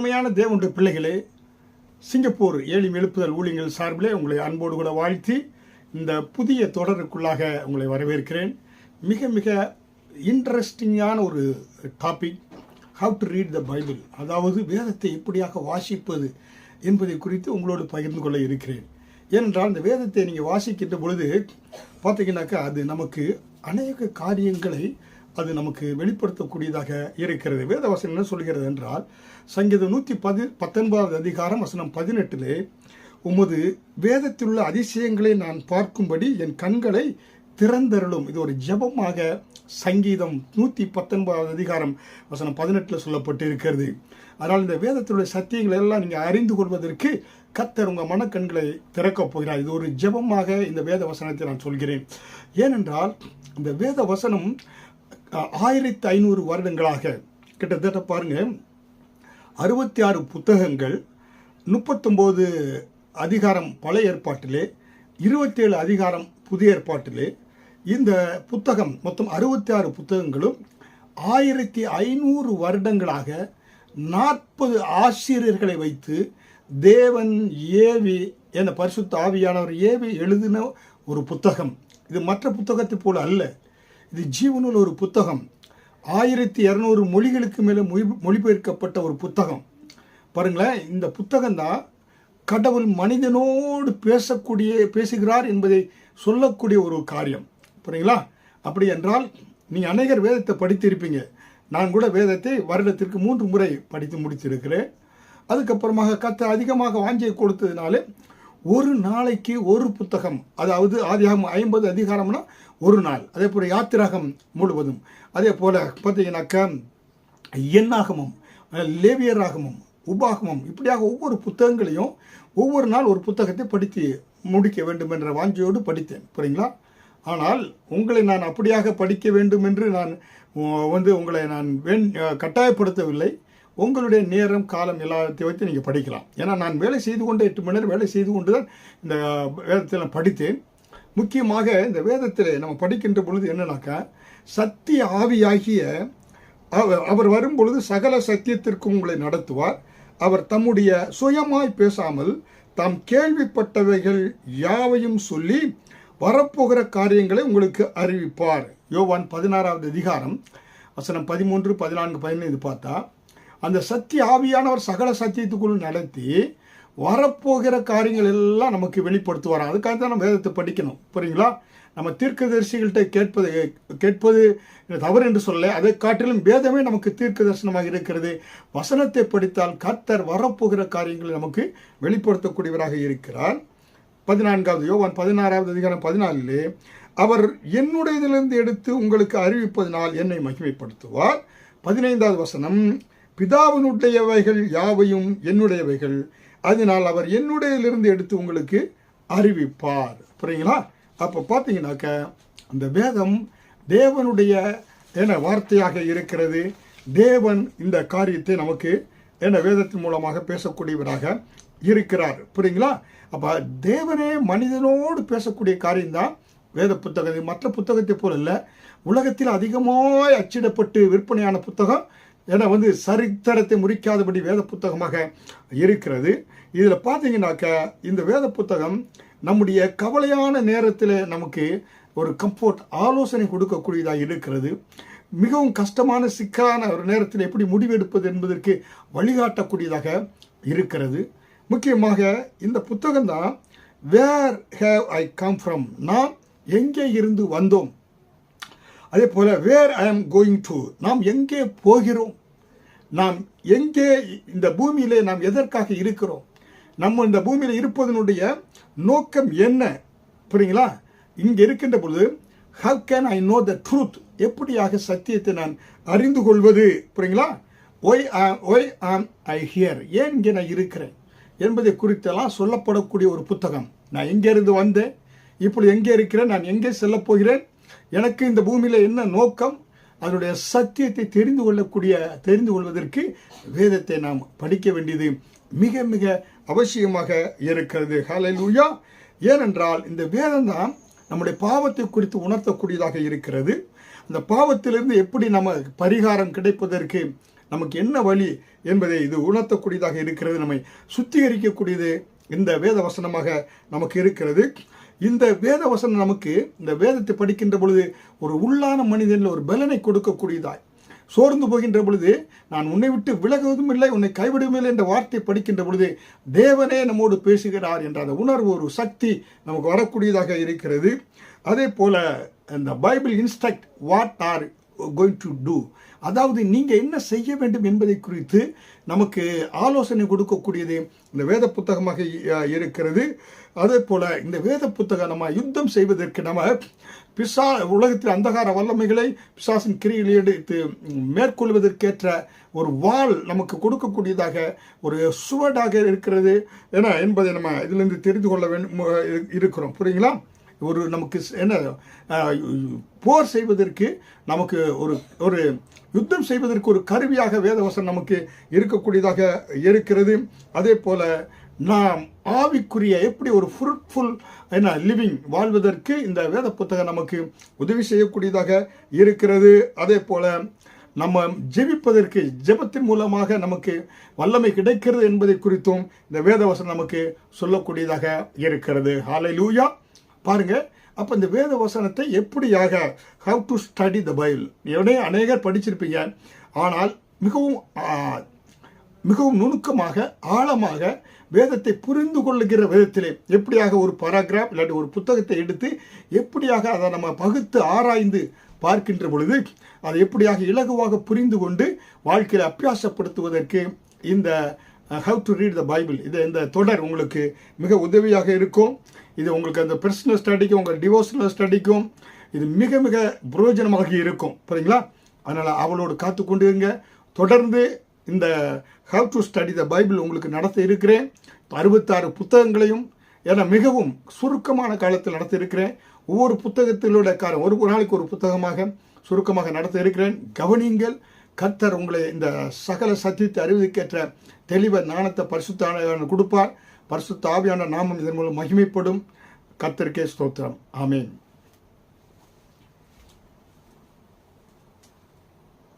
உண்மையான தேவனுடைய பிள்ளைகளே சிங்கப்பூர் ஏழி எழுப்புதல் ஊழியர்கள் சார்பிலே உங்களை அன்போடு கூட வாழ்த்தி இந்த புதிய தொடருக்குள்ளாக உங்களை வரவேற்கிறேன். மிக மிக இன்ட்ரெஸ்டிங்கான ஒரு topic how to read the Bible அதாவது வேதத்தை எப்படியாக வாசிப்பது என்பதை குறித்து உங்களோடு பகிர்ந்து கொள்ள இருக்கிறேன். ஏனென்றால் இந்த வேதத்தை நீங்கள் வாசிக்கின்ற பொழுது பார்த்தீங்கன்னாக்கா அது நமக்கு அநேக காரியங்களை அது நமக்கு வெளிப்படுத்தக்கூடியதாக இருக்கிறது. வேதவசனம் என்ன சொல்கிறது என்றால் சங்கீதம் நூற்றி பதி பத்தொன்பதாவது அதிகாரம் வசனம் பதினெட்டிலே உமது வேதத்தில் உள்ள அதிசயங்களை நான் பார்க்கும்படி என் கண்களை திறந்தருளும். இது ஒரு ஜெபமாக சங்கீதம் நூற்றி பத்தொன்பதாவது அதிகாரம் வசனம் பதினெட்டில் சொல்லப்பட்டு இருக்கிறது அதனால் இந்த வேதத்தினுடைய சத்தியங்களை எல்லாம் நீங்கள் அறிந்து கொள்வதற்கு கத்தர் உங்கள் மனக்கண்களை திறக்கப் போகிறார். இது ஒரு ஜெபமாக இந்த வேத வசனத்தை நான் சொல்கிறேன். ஏனென்றால் இந்த வேத வசனம் ஆயிரத்தி ஐநூறு வருடங்களாக கிட்டத்தட்ட பாருங்கள் அறுபத்தி ஆறு புத்தகங்கள் முப்பத்தொம்போது அதிகாரம் பழைய ஏற்பாட்டிலே இருபத்தேழு அதிகாரம் புதிய ஏற்பாட்டிலே இந்த புத்தகம் மொத்தம் அறுபத்தி ஆறு புத்தகங்களும் ஆயிரத்தி ஐநூறு வருடங்களாக நாற்பது ஆசிரியர்களை வைத்து தேவன் ஏவி என பரிசுத்த ஆவியானவர் ஏவி எழுதின ஒரு புத்தகம். இது மற்ற புத்தகத்தை போல் அல்ல. இது ஜீவனுள்ள ஒரு புத்தகம். ஆயிரத்தி இரநூறு மொழிகளுக்கு மேலே மொழி மொழிபெயர்க்கப்பட்ட ஒரு புத்தகம். பாருங்களேன் இந்த புத்தகம் தான் கடவுள் மனிதனோடு பேசக்கூடிய பேசுகிறார் என்பதை சொல்லக்கூடிய ஒரு காரியம். புரியுங்களா? அப்படி என்றால் நீங்கள் அநேகர் வேதத்தை படித்திருப்பீங்க. நான் கூட வேதத்தை வருடத்திற்கு மூன்று முறை படித்து முடித்திருக்கிறேன். அதுக்கப்புறமாக கத்த அதிகமாக வாஞ்சியை கொடுத்ததுனால ஒரு நாளைக்கு ஒரு புத்தகம் அதாவது ஆதியாகம் ஐம்பது அதிகாரம்னா ஒரு நாள். அதே போல் யாத்திராகம் முழுவதும். அதே போல் பார்த்தீங்கன்னாக்கா எண்ணாகமம் லேவியராகமம் உபாகமம் இப்படியாக ஒவ்வொரு புத்தகங்களையும் ஒவ்வொரு நாள் ஒரு புத்தகத்தை படித்து முடிக்க வேண்டும் என்ற வாஞ்சியோடு படித்தேன். புரியுங்களா? ஆனால் உங்களை நான் அப்படியாக படிக்க வேண்டும் என்று நான் வந்து உங்களை நான் வேண் கட்டாயப்படுத்தவில்லை. உங்களுடைய நேரம் காலம் எல்லாத்தையும் வைத்து நீங்கள் படிக்கலாம். ஏன்னா நான் வேலை செய்து கொண்டு எட்டு மணி நேரம் வேலை செய்து கொண்டு தான் இந்த வேதத்தில் படித்தேன். முக்கியமாக இந்த வேதத்தில் நம்ம படிக்கின்ற பொழுது என்னன்னாக்கா சத்திய ஆவியாகிய அவர் வரும் பொழுது சகல சத்தியத்திற்கும் உங்களை நடத்துவார். அவர் தம்முடைய சுயமாய் பேசாமல் தாம் கேள்விப்பட்டவைகள் யாவையும் சொல்லி வரப்போகிற காரியங்களை உங்களுக்கு அறிவிப்பார். யோவான் பதினாறாவது அதிகாரம் வசனம் பதிமூன்று பதினான்கு பதினைந்து பார்த்தா அந்த சத்திய ஆவியானவர் சகல சத்தியத்துக்குள் நடத்தி வரப்போகிற காரியங்கள் எல்லாம் நமக்கு வெளிப்படுத்துவார் அதுக்காக தான் நம்ம வேதத்தை படிக்கணும். புரியுங்களா? நம்ம தீர்க்கதரிசிகள்கிட்ட கேட்பது கேட்பது தவறு என்று சொல்ல அதை காட்டிலும் வேதமே நமக்கு தீர்க்க தரிசனமாக இருக்கிறது. வசனத்தை படித்தால் கர்த்தர் வரப்போகிற காரியங்களை நமக்கு வெளிப்படுத்தக்கூடியவராக இருக்கிறார். பதினான்காவது யோவான் பதினாறாவது அதிகாரம் பதினாலிலே அவர் என்னுடையதிலிருந்து எடுத்து உங்களுக்கு அறிவிப்பதனால் என்னை மகிமைப்படுத்துவார். பதினைந்தாவது வசனம் பிதாவினுடையவைகள் யாவையும் என்னுடையவைகள். அதனால் அவர் என்னுடையிலிருந்து எடுத்து உங்களுக்கு அறிவிப்பார். புரியுங்களா? அப்போ பார்த்தீங்கன்னாக்க அந்த வேதம் தேவனுடைய என வார்த்தையாக இருக்கிறது. தேவன் இந்த காரியத்தை நமக்கு என வேதத்தின் மூலமாக பேசக்கூடியவராக இருக்கிறார். புரியுங்களா? அப்போ தேவனே மனிதனோடு பேசக்கூடிய காரியம்தான் வேத புத்தகம். மற்ற புத்தகத்தை போல இல்லை. உலகத்தில் அதிகமாக அச்சிடப்பட்டு விற்பனையான புத்தகம் என வந்து சரித்திரத்தை முறிக்காதபடி வேத புத்தகமாக இருக்கிறது. இதில் பார்த்தீங்கன்னாக்க இந்த வேத புத்தகம் நம்முடைய கவலையான நேரத்தில் நமக்கு ஒரு கம்ஃபோர்ட் ஆலோசனை கொடுக்கக்கூடியதாக இருக்கிறது. மிகவும் கஷ்டமான சிக்கலான ஒரு நேரத்தில் எப்படி முடிவெடுப்பது என்பதற்கு வழிகாட்டக்கூடியதாக இருக்கிறது. முக்கியமாக இந்த புத்தகம் தான் where have I come from நான் எங்கே இருந்து வந்தோம்? அதே போல் வேர் ஐ ஆம் கோயிங் டு நாம் எங்கே போகிறோம்? நாம் எங்கே இந்த பூமியிலே நாம் எதற்காக இருக்கிறோம்? நம்ம இந்த பூமியில் இருப்பதனுடைய நோக்கம் என்ன? புரியுங்களா? இங்கே இருக்கின்ற பொழுது how can I know the truth எப்படியாக சத்தியத்தை நான் அறிந்து கொள்வது? புரியுங்களா? Why am why am I here ஏன் இங்கே நான் இருக்கிறேன்? என்பதை குறித்தெல்லாம் சொல்லப்படக்கூடிய ஒரு புத்தகம். நான் எங்கே இருந்து வந்தேன்? இப்படி எங்கே இருக்கிறேன்? நான் எங்கே செல்லப் போகிறேன்? எனக்கு இந்த பூமியில் என்ன நோக்கம்? அதனுடைய சத்தியத்தை தெரிந்து கொள்ளக்கூடிய தெரிந்து கொள்வதற்கு வேதத்தை நாம் படிக்க வேண்டியது மிக மிக அவசியமாக இருக்கிறது. ஹalleluya ஏனென்றால் இந்த வேதம் தான் நம்முடைய பாவத்தை குறித்து உணர்த்தக்கூடியதாக இருக்கிறது. அந்த பாவத்திலிருந்து எப்படி நம்ம பரிகாரம் கிடைப்பதற்கு நமக்கு என்ன வழி என்பதை இது உணர்த்தக்கூடியதாக இருக்கிறது. நம்மை சுத்திகரிக்கக்கூடியது இந்த வேத வசனமாக நமக்கு இருக்கிறது. இந்த வேத வசனம் நமக்கு இந்த வேதத்தை படிக்கின்ற பொழுது ஒரு உள்ளான மனிதனில் ஒரு பலனை கொடுக்கக்கூடியதாய். சோர்ந்து போகின்ற பொழுது நான் உன்னை விட்டு விலகுவதும் இல்லை உன்னை கைவிடுவதும் இல்லை என்ற வார்த்தை படிக்கின்ற பொழுது தேவனே நம்மோடு பேசுகிறார் என்ற அந்த உணர்வு ஒரு சக்தி நமக்கு வரக்கூடியதாக இருக்கிறது. அதே போல இந்த Bible instruct what are going to do அதாவது நீங்கள் என்ன செய்ய வேண்டும் என்பதை குறித்து நமக்கு ஆலோசனை கொடுக்கக்கூடியது இந்த வேத புத்தகமாக இருக்கிறது. அதே போல் இந்த வேத புத்தகம் நம்ம யுத்தம் செய்வதற்கு நம்ம பிசா உலகத்தில் அந்தகார வல்லமைகளை பிசாசின் கிரியில் எடுத்து மேற்கொள்வதற்கேற்ற ஒரு வாள் நமக்கு கொடுக்கக்கூடியதாக ஒரு சுவடாக இருக்கிறது என என்பதை நம்ம இதிலிருந்து தெரிந்து கொள்ள வேண்டும் இருக்கிறோம். புரியுங்களா? ஒரு நமக்கு என்ன போர் செய்வதற்கு நமக்கு ஒரு ஒரு யுத்தம் செய்வதற்கு ஒரு கருவியாக வேதவசம் நமக்கு இருக்கக்கூடியதாக இருக்கிறது. அதே போல் நாம் ஆவிக்குரிய எப்படி ஒரு ஃப்ரூட்ஃபுல் என்ன லிவிங் வாழ்வதற்கு இந்த வேத புத்தகம் நமக்கு உதவி செய்யக்கூடியதாக இருக்கிறது. அதே போல் நம்ம ஜெபிப்பதற்கு ஜெபத்தின் மூலமாக நமக்கு வல்லமை கிடைக்கிறது என்பதை குறித்தும் இந்த வேதவசனம் நமக்கு சொல்லக்கூடியதாக இருக்கிறது. ஹாலை லூயா பாருங்கள் அப்போ இந்த வேத வசனத்தை எப்படியாக how to study the Bible எவனே அநேகர் படிச்சிருப்பீங்க. ஆனால் மிகவும் மிகவும் நுணுக்கமாக ஆழமாக வேதத்தை புரிந்து கொள்ளுகிற விதத்திலே எப்படியாக ஒரு பாராகிராஃப் இல்லாட்டி ஒரு புத்தகத்தை எடுத்து எப்படியாக அதை நம்ம பகுத்து ஆராய்ந்து பார்க்கின்ற பொழுது அதை எப்படியாக இலகுவாக புரிந்து கொண்டு வாழ்க்கையில் அபியாசப்படுத்துவதற்கு இந்த how to read the Bible இது இந்த தொடர் உங்களுக்கு மிக உதவியாக இருக்கும். இது உங்களுக்கு அந்த பர்சனல் ஸ்டடிக்கும் உங்கள் டிவோஷனல் ஸ்டடிக்கும் இது மிக மிக பிரயோஜனமாக இருக்கும். புரியுங்களா அதனால் அவளோடு காத்து கொண்டுங்க இருங்க தொடர்ந்து இந்த how to study the Bible உங்களுக்கு நடத்த இருக்கிறேன். அறுபத்தாறு புத்தகங்களையும் ஏன்னா மிகவும் சுருக்கமான காலத்தில் நடத்த இருக்கிறேன். ஒவ்வொரு புத்தகத்திலோட காரம் ஒரு நாளைக்கு ஒரு புத்தகமாக சுருக்கமாக நடத்த இருக்கிறேன். கவனியுங்கள். கர்த்தர் உங்களை இந்த சகல சத்தியத்தை அறிவதற்கேற்ற தெளிவ ஞானத்தை பரிசுத்தான கொடுப்பார். பரிசுத்த ஆவியான நாமம் இதன் மூலம் மகிமைப்படும். கர்த்தருக்கே ஸ்தோத்திரம். ஆமேன்.